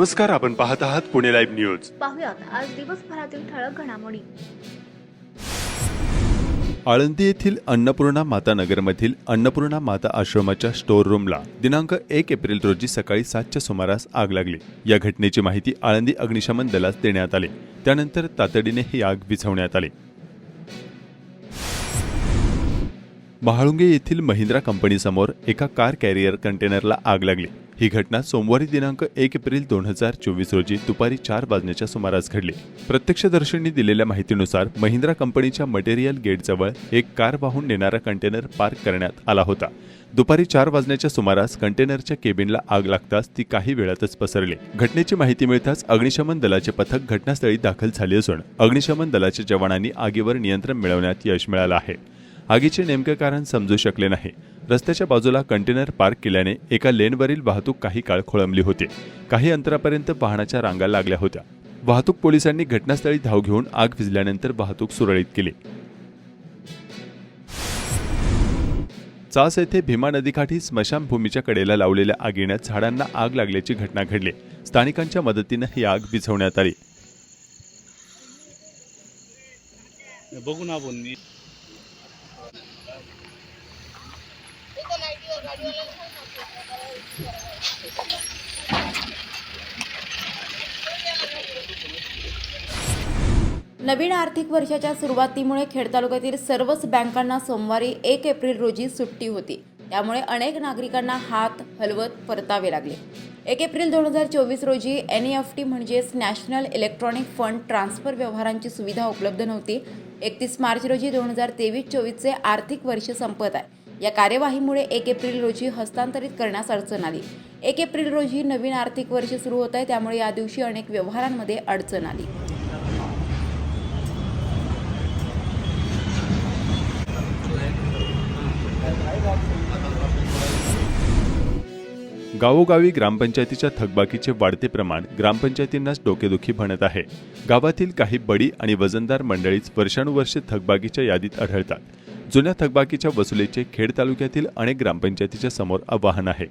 नमस्कार आपण पाहत आहात पुणे लाईव्ह न्यूज. पाहुयात आज दिवसभरातील ठळक घडामोडी. आळंदी येथील अन्नपूर्णा माता नगरमधील अन्नपूर्णा माता आश्रमाच्या स्टोर रूमला दिनांक एक एप्रिल रोजी सकाळी सातच्या सुमारास आग लागली. या घटनेची माहिती आळंदी अग्निशमन दलास देण्यात आली. त्यानंतर तातडीने ही आग विझवण्यात आली. महाळुंगे येथील महिंद्रा कंपनीसमोर एका कार कॅरियर कंटेनरला आग लागली. ही घटना सोमवारी दिनांक एक एप्रिल दोन हजार चोवीस रोजी दुपारी चार वाजण्याच्या सुमारास घडली. प्रत्यक्षदर्शींनी दिलेल्या माहितीनुसार महिंद्रा कंपनीच्या मटेरियल गेटजवळ एक कार वाहून नेणारा कंटेनर पार्क करण्यात आला होता. दुपारी चार वाजण्याच्या सुमारास कंटेनरच्या केबिनला आग लागताच ती काही वेळातच पसरली. घटनेची माहिती मिळताच अग्निशमन दलाचे पथक घटनास्थळी दाखल झाले असून अग्निशमन दलाच्या जवानांनी आगीवर नियंत्रण मिळवण्यात यश मिळालं आहे. आगीचे नेमके कारण समजू शकले नाही. रस्त्याच्या बाजूला कंटेनर पार्क केल्याने एका लेनवरील वाहतूक काही काळ खोळंबली होती. काही अंतरापर्यंत वाहनाच्या रांगा लागल्या होत्या. वाहतूक पोलिसांनी घटनास्थळी धाव घेऊन आग विझल्यानंतर वाहतूक सुरळीत केली. चास येथे भीमा नदीकाठी स्मशानभूमीच्या कडेला लावलेल्या आगीने झाडांना आग लागल्याची घटना घडली. स्थानिकांच्या मदतीनं ही आग विझवण्यात आली. बघू ना आपण मी नवीन आर्थिक वर्षाच्या सुरुवातीमुळे खेड तालुक्यातील सर्वच बँकांना सोमवारी एक एप्रिल रोजी सुट्टी होती. त्यामुळे अनेक नागरिकांना हात हलवत परतावे लागले. एक एप्रिल दोन हजार चोवीस रोजी एन ई एफ टी म्हणजेच नॅशनल इलेक्ट्रॉनिक फंड ट्रान्सफर व्यवहारांची सुविधा उपलब्ध नव्हती. एकतीस मार्च रोजी दोन हजार तेवीस चोवीसचे आर्थिक वर्ष संपत आहे. या कार्यवाहीमुळे एक एप्रिल रोजी हस्तांतरित करण्यास अडचण आली. एक एप्रिल रोजी नवीन आर्थिक वर्ष सुरू होत आहे त्यामुळे या दिवशी अनेक व्यवहारांमध्ये अडचण आली. गावोगावी ग्रामपंचायतीच्या थकबाकीचे वाढते प्रमाण ग्रामपंचायतींनाच डोकेदुखी म्हणत आहे. गावातील काही बडी आणि वजनदार मंडळीच वर्षानुवर्षे थकबाकीच्या यादीत आढळतात. जुन्या थकबाकीच्या वसुलीचे खेड तालुक्यातील अनेक ग्रामपंचायतीच्या समोर आव्हान आहे.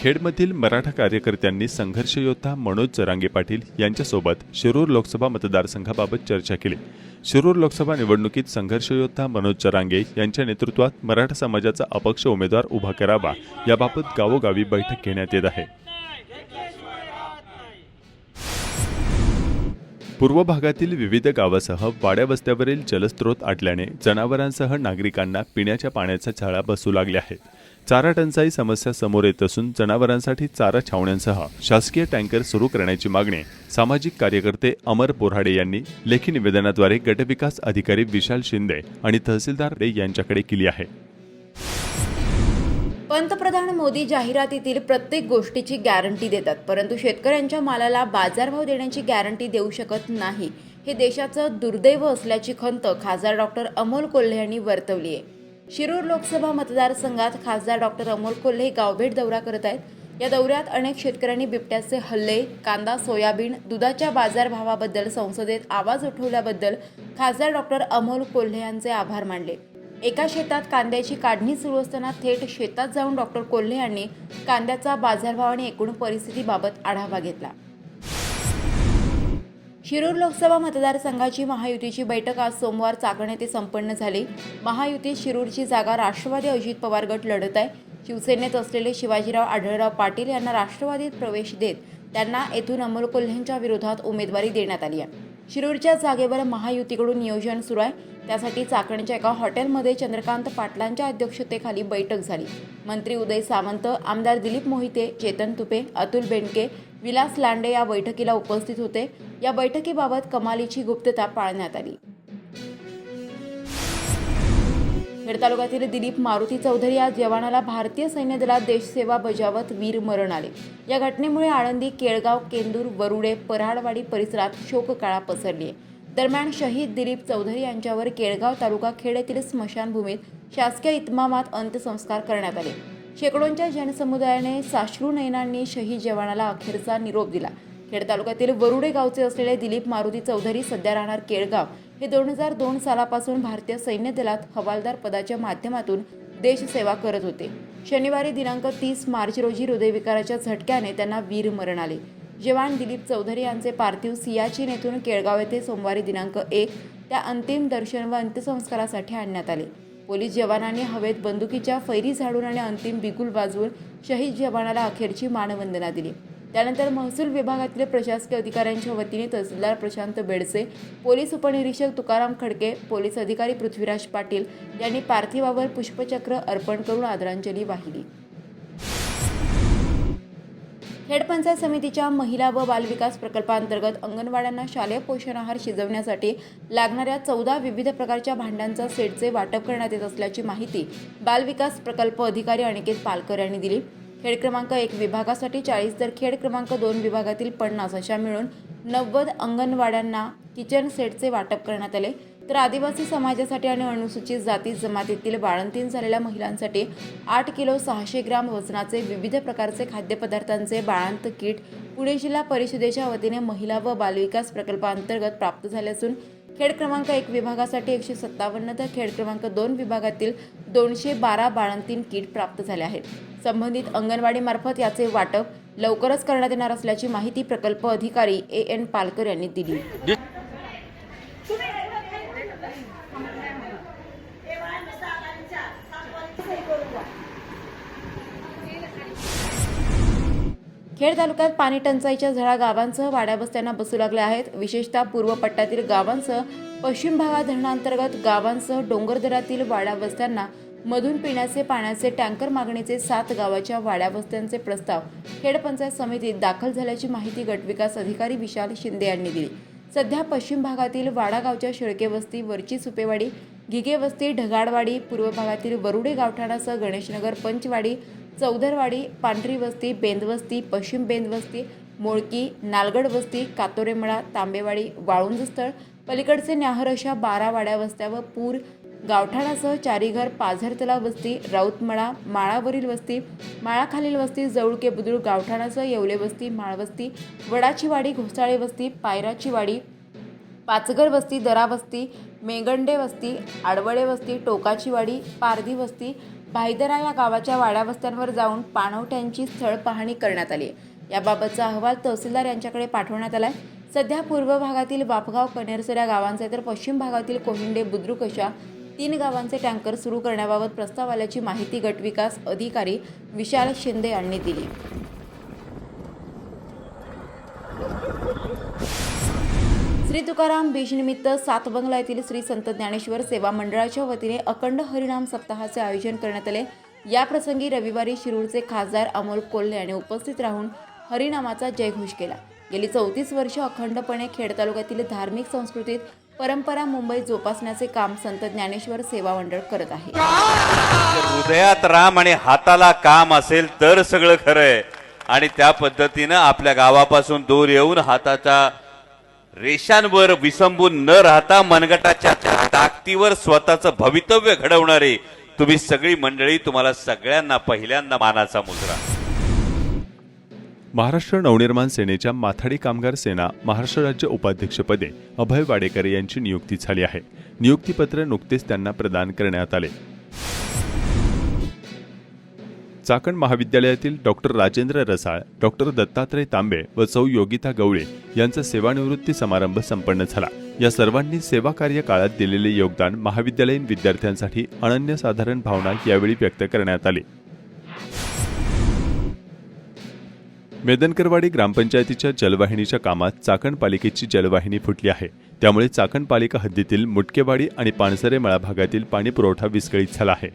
खेडमधील मराठा कार्यकर्त्यांनी संघर्ष योद्धा मनोज जरांगे पाटील यांच्यासोबत शिरूर लोकसभा मतदारसंघाबाबत चर्चा केली. शिरूर लोकसभा निवडणुकीत संघर्ष योद्धा मनोज जरांगे यांच्या नेतृत्वात मराठा समाजाचा अपक्ष उमेदवार उभा करावा याबाबत गावोगावी बैठक घेण्यात येत आहे. पूर्व भागातील विविध गावासह वाड्या वस्त्यावरील जलस्रोत आटल्याने जनावरांसह नागरिकांना पिण्याच्या पाण्याच्या झाळा बसू लागल्या आहेत. चारा टंचाई समस्या समोर येत असून जनावरांसाठी चारा छावण्यांसह शासकीय टँकर सुरू करण्याची मागणी सामाजिक कार्यकर्ते अमर बोराडे यांनी लेखी निवेदनाद्वारे गटविकास अधिकारी विशाल शिंदे आणि तहसीलदार रे यांच्याकडे केली आहे. पंतप्रधान मोदी जाहिरातीतील प्रत्येक गोष्टीची गॅरंटी देतात परंतु शेतकऱ्यांच्या मालाला बाजारभाव देण्याची गॅरंटी देऊ शकत नाही. हे देशाचं दुर्दैव असल्याची खंत खासदार डॉक्टर अमोल कोल्हे यांनी वर्तवली आहे. शिरूर लोकसभा मतदारसंघात खासदार डॉक्टर अमोल कोल्हे गावभेट दौरा करत आहेत. या दौऱ्यात अनेक शेतकऱ्यांनी बिबट्याचे हल्ले कांदा सोयाबीन दुधाच्या बाजारभावाबद्दल संसदेत आवाज उठवल्याबद्दल खासदार डॉक्टर अमोल कोल्हे यांचे आभार मानले. एका शेतात कांद्याची काढणी सुरू असताना थेट शेतात जाऊन डॉक्टर कोल्हे यांनी कांद्याचा बाजारभाव आणि एकूण परिस्थितीबाबत आढावा घेतला. शिरूर लोकसभा मतदारसंघाची महायुतीची बैठक आज सोमवार चाकण येथे संपन्न झाली. महायुतीत शिरूरची जागा राष्ट्रवादी अजित पवार गट लढत आहे. शिवसेनेत असलेले शिवाजीराव आढळराव पाटील यांना राष्ट्रवादीत प्रवेश देत त्यांना येथून अमोल कोल्हेंच्या विरोधात उमेदवारी देण्यात आली आहे. शिरूरच्या जागेवर महायुतीकडून नियोजन सुरू आहे. त्यासाठी चाकणच्या एका हॉटेलमध्ये चंद्रकांत पाटलांच्या अध्यक्षतेखाली बैठक झाली. मंत्री उदय सामंत आमदार दिलीप मोहिते चेतन तुपे अतुल बेंडके विलास लांडे या बैठकीला उपस्थित होते. या बैठकीबाबत कमालीची गुप्तता पाळण्यात आली. खेड तालुक्यातील दिलीप मारुती चौधरी या जवानाला भारतीय सैन्य दलात देशसेवा बजावत वीर मरण आले. या घटनेमुळे आळंदी केळगाव केंदूर वरुडे पराडवाडी परिसरात शोककळा पसरली आहे. दरम्यान शहीद दिलीप चौधरी यांच्यावर केळगाव तालुका खेड येथील स्मशानभूमीत शासकीय इतमामात अंत्यसंस्कार करण्यात आले. शेकडोंच्या जनसमुदायाने साश्रू नयनांनी शहीद जवानाला अखेरचा निरोप दिला. खेड तालुक्यातील वरुडे गावचे असलेले दिलीप मारुती चौधरी सध्या राहणार केळगाव. हे दोन हजार दोन सालापासून भारतीय सैन्य दलात हवालदार पदाच्या माध्यमातून देशसेवा करत होते. शनिवारी दिनांक तीस मार्च रोजी हृदयविकाराच्या झटक्याने त्यांना वीर मरण आले. जवान दिलीप चौधरी यांचे पार्थिव सियाचीन येथून केळगाव येथे सोमवारी दिनांक एक त्या अंतिम दर्शन व अंत्यसंस्कारासाठी आणण्यात आले. पोलीस जवानांनी हवेत बंदुकीच्या फैरी झाडून आणि अंतिम बिगुल वाजवून शहीद जवानाला अखेरची मानवंदना दिली. त्यानंतर महसूल विभागातील प्रशासकीय अधिकाऱ्यांच्या वतीने तहसीलदार प्रशांत बेडसे पोलीस उपनिरीक्षक तुकाराम खडके पोलीस अधिकारी पृथ्वीराज पाटील यांनी पार्थिवावर पुष्पचक्र अर्पण करून आदरांजली वाहिली. खेड पंचायत समितीच्या महिला व बालविकास प्रकल्पांतर्गत अंगणवाड्यांना शालेय पोषण आहार शिजवण्यासाठी लागणाऱ्या चौदा विविध प्रकारच्या भांड्यांचा सेटचे वाटप करण्यात येत असल्याची माहिती बालविकास प्रकल्प अधिकारी अनिकेत पालकर यांनी दिली. खेड क्रमांक एक विभागासाठी चाळीस तर खेड क्रमांक दोन विभागातील पन्नास अशा मिळून नव्वद अंगणवाड्यांना किचन सेटचे वाटप करण्यात आले. तर आदिवासी समाजासाठी आणि अनुसूचित जाती जमातीतील बाळंतीण झालेल्या महिलांसाठी आठ किलो सहाशे ग्राम वजनाचे विविध प्रकारचे खाद्यपदार्थांचे बाळांत किट पुणे जिल्हा परिषदेच्या वतीने महिला व बालविकास प्रकल्पांतर्गत प्राप्त झाले असून खेड क्रमांक एक विभागासाठी एकशे सत्तावन्न तर खेड क्रमांक दोन विभागातील दोनशे बारा बाळंतीण किट प्राप्त झाले आहेत. संबंधित अंगणवाडीमार्फत याचे वाटप लवकरच करण्यात येणार असल्याची माहिती प्रकल्प अधिकारी ए एन पालकर यांनी दिली. खेड तालुक्यात पाणी टंचाईच्या झळा गावांसह वाड्यावस्त्यांना बसू लागल्या आहेत. विशेषतः पूर्व पट्ट्यातील गावांसह पश्चिम भागात धरणांतर्गत गावांसह डोंगरदरातील वाड्या वस्त्यांना मधून पिण्याचे पाण्याचे टँकर मागणीचे सात गावाच्या वाड्यावस्त्यांचे प्रस्ताव खेड पंचायत समितीत दाखल झाल्याची माहिती गटविकास अधिकारी विशाल शिंदे यांनी दिली. सध्या पश्चिम भागातील वाडागावच्या शिळके वस्ती वरची सुपेवाडी घिगे वस्ती ढगाडवाडी पूर्व भागातील वरुडे गावठाणासह गणेशनगर पंचवाडी चौधरवाडी पांढरी वस्ती बेंदवस्ती पश्चिम बेंदवस्ती मोळकी नालगड वस्ती कातोरेमळा तांबेवाडी वाळुंजस्थळ पलीकडचे न्याहर अशा बारा वाड्या वस्त्या व पूर गावठाणासह चारीघर पाझर तलाव वस्ती राऊतमळा माळावरील वस्ती माळाखालील वस्ती जवळके बुद्रुक गावठाणासह येवले वस्ती माळवस्ती वडाची वाडी घोसाळे वस्ती पायराची वाडी पाचघर वस्ती दरा वस्ती मेगंडे वस्ती आडवळे वस्ती टोकाचीवाडी पारधी वस्ती भाईदरा या गावाच्या वाड्या वस्त्यांवर जाऊन पाणवठ्यांची स्थळ पाहणी करण्यात आली. याबाबतचा अहवाल तहसीलदार यांच्याकडे पाठवण्यात आलाय. सध्या पूर्व भागातील बापगाव कनेरसर या गावांचा तर पश्चिम भागातील कोहिंडे बुद्रुक अशा तीन गावांचे टँकर सुरू करण्याबाबत प्रस्ताव आल्याची माहिती गटविकास अधिकारी विशाल शिंदे यांनी दिली. श्री तुकाराम बीजनिमित्त सातबंगला येथील श्री संत ज्ञानेश्वर सेवा मंडळाच्या वतीने अखंड हरिनाम सप्ताहाचे आयोजन करण्यात आले. या प्रसंगी रविवारी शिरूरचे खासदार अमोल कोल्हे यांनी उपस्थित राहून हरिनामाचा जयघोष केला. गेली चौतीस वर्ष अखंडपणे खेड तालुक्यातील धार्मिक संस्कृतीत परंपरा मुंबई जोपासण्याचे काम संत ज्ञानेश्वर सेवा मंडळ करत आहे. जर हृदयात राम आणि हाताला काम असेल तर सगळं खरंय आणि त्या पद्धतीनं आपल्या गावापासून दूर येऊन हाताच्या रेषांवर विसंबून न राहता मनगटाच्या ताकदीवर स्वतःचं भवितव्य घडवणारे तुम्ही सगळी मंडळी तुम्हाला सगळ्यांना पहिल्यांदा मानाचा मुजरा महाराष्ट्र नवनिर्माण सेनेच्या माथाडी कामगार सेना महाराष्ट्र राज्य उपाध्यक्षपदे अभय वाडेकर यांची नियुक्ती झाली आहे. नियुक्तीपत्र नुकतेच त्यांना प्रदान करण्यात आले. चाकण महाविद्यालयातील डॉक्टर राजेंद्र रसाळ डॉक्टर दत्तात्रय तांबे व सौ योगिता गवळे यांचा सेवानिवृत्ती समारंभ संपन्न झाला. या सर्वांनी सेवा कार्य काळात दिलेले योगदान महाविद्यालयीन विद्यार्थ्यांसाठी अनन्यसाधारण भावना यावेळी व्यक्त करण्यात आली. मेदनकरवाडी ग्रामपंचायतीच्या जलवाहिनीच्या कामात चाकण पालिकेची जलवाहिनी फुटली आहे. त्यामुळे चाकण पालिका हद्दीतील मुटकेवाडी आणि पानसरे मळा भागातील पाणी पुरवठा विस्कळीत झाला आहे.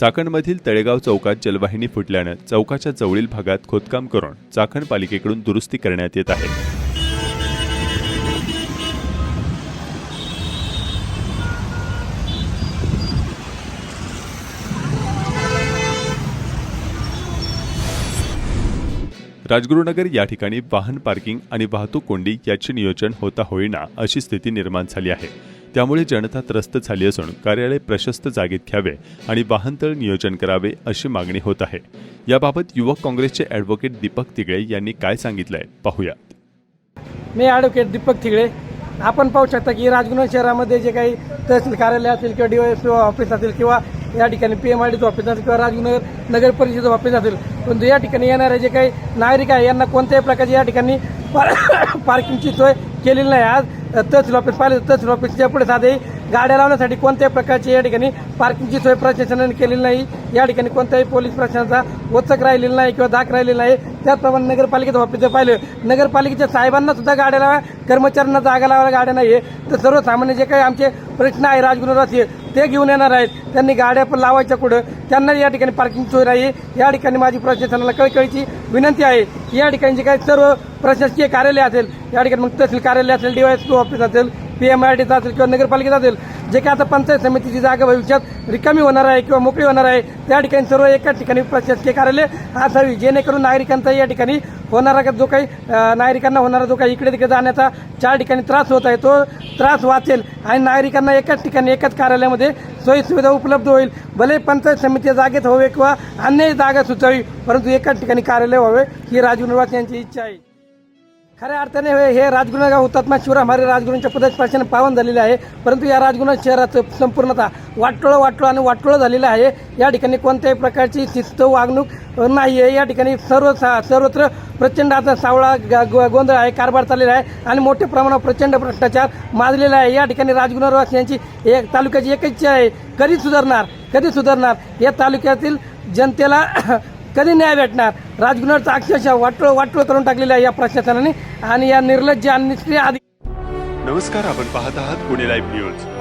चाकणमधील तळेगाव चौकात जलवाहिनी फुटल्यानं चौकाच्या जवळील भागात खोदकाम करून चाकण पालिकेकडून दुरुस्ती करण्यात येत आहे. राजगुरुनगर या ठिकाणी वाहन पार्किंग आणि वाहतूक कोंडी याचे नियोजन होता होईना अशी स्थिती निर्माण झाली आहे. त्यामुळे जनता त्रस्त झाली असून कार्यालय प्रशस्त जागेत घ्यावे आणि वाहनतळ नियोजन करावे अशी मागणी होत आहे. याबाबत युवक काँग्रेसचे ॲडव्होकेट दीपक तिगळे यांनी काय सांगितलंय पाहूयात. मी ॲडव्होकेट दीपक तिगळे. आपण पाहू शकता की राजगुना शहरामध्ये जे काही तहसील कार्यालय असतील किंवा डी एस ऑफिस असतील किंवा या ठिकाणी पी एम आय डीचं ऑफिस असेल किंवा राजनगर नगर परिषदेचं ऑफिस असेल परंतु या ठिकाणी येणारे जे काही नागरिक आहे यांना कोणत्याही प्रकारची या ठिकाणी पार्किंगची सोय केलेली नाही. आज तहसील ऑफिस पाहिलं तहसील ऑफिसच्या पुढे साधे गाड्या लावण्यासाठी कोणत्याही प्रकारची या ठिकाणी पार्किंगची सोय प्रशासनाने केलेली नाही. या ठिकाणी कोणत्याही पोलीस प्रशासनाचा वचक राहिलेला नाही किंवा दाख राहिलेला नाही. त्याचप्रमाणे नगरपालिकेचं ऑफिस जर पाहिलं नगरपालिकेच्या साहेबांना सुद्धा गाड्या लावा कर्मचाऱ्यांना जागा लावायला गाड्या नाही आहे तर सर्वसामान्य जे काही आमचे प्रश्न आहे राजगुरुवासी ते घेऊन येणार आहेत. त्यांनी गाड्या पण लावायच्या कुठं? त्यांना या ठिकाणी पार्किंग सोय नाही. या ठिकाणी माझी प्रशासनाला कळकळीची विनंती आहे की या ठिकाणी जे काही सर्व प्रशासकीय कार्यालय असेल या ठिकाणी मग तहसील कार्यालय असेल डीवायएसपी ऑफिस असेल पी एम आय डीचा असेल किंवा नगरपालिकेचा असेल जे काही आता पंचायत समितीची जागा भविष्यात रिकामी होणार आहे किंवा मोकळी होणार आहे त्या ठिकाणी सर्व एकाच ठिकाणी प्रशासकीय कार्यालय असावी जेणेकरून नागरिकांचा या ठिकाणी होणारा जो काही नागरिकांना होणारा जो काही इकडे तिकडे जाण्याचा चार ठिकाणी त्रास होत आहे तो त्रास वाचेल आणि नागरिकांना एकाच ठिकाणी एकाच कार्यालयामध्ये सोयीसुविधा उपलब्ध होईल. भले पंचायत समितीच्या जागेत हवे किंवा अन्य जागा सुचावी परंतु एकाच ठिकाणी कार्यालय व्हावे ही राजगुरुवास यांची इच्छा आहे. खऱ्या अर्थाने हे हे हुतात्मा शिवराम हरे राजगुरूंच्या पदस्पर्शाने पावन झालेले आहे. परंतु या राजगुरू शहराचं संपूर्णतः वाटोळं वाटोळं आणि वाटोळं झालेलं आहे. या ठिकाणी कोणत्याही प्रकारची शिस्त वागणूक नाही आहे. या ठिकाणी सर्व सा सर्वत्र प्रचंड आता सावळा ग- गोंधळ आहे कारभार चाललेला आहे आणि मोठ्या प्रमाणावर प्रचंड भ्रष्टाचार माजलेला आहे. या ठिकाणी राजगुरुवास यांची एक तालुक्याची एक इच्छा आहे. कधी सुधारणार? कधी सुधारणार? या तालुक्यातील जनतेला कधी न्याय भेटणार? राजगुरूचं अक्षरशः वाटोळ वाटोळ करून टाकलेलं आहे या प्रशासनाने आणि या निर्लज्ज आणि निष्क्रिय अधिक नमस्कार आपण पाहत आहात पुणे लाईव्ह न्यूज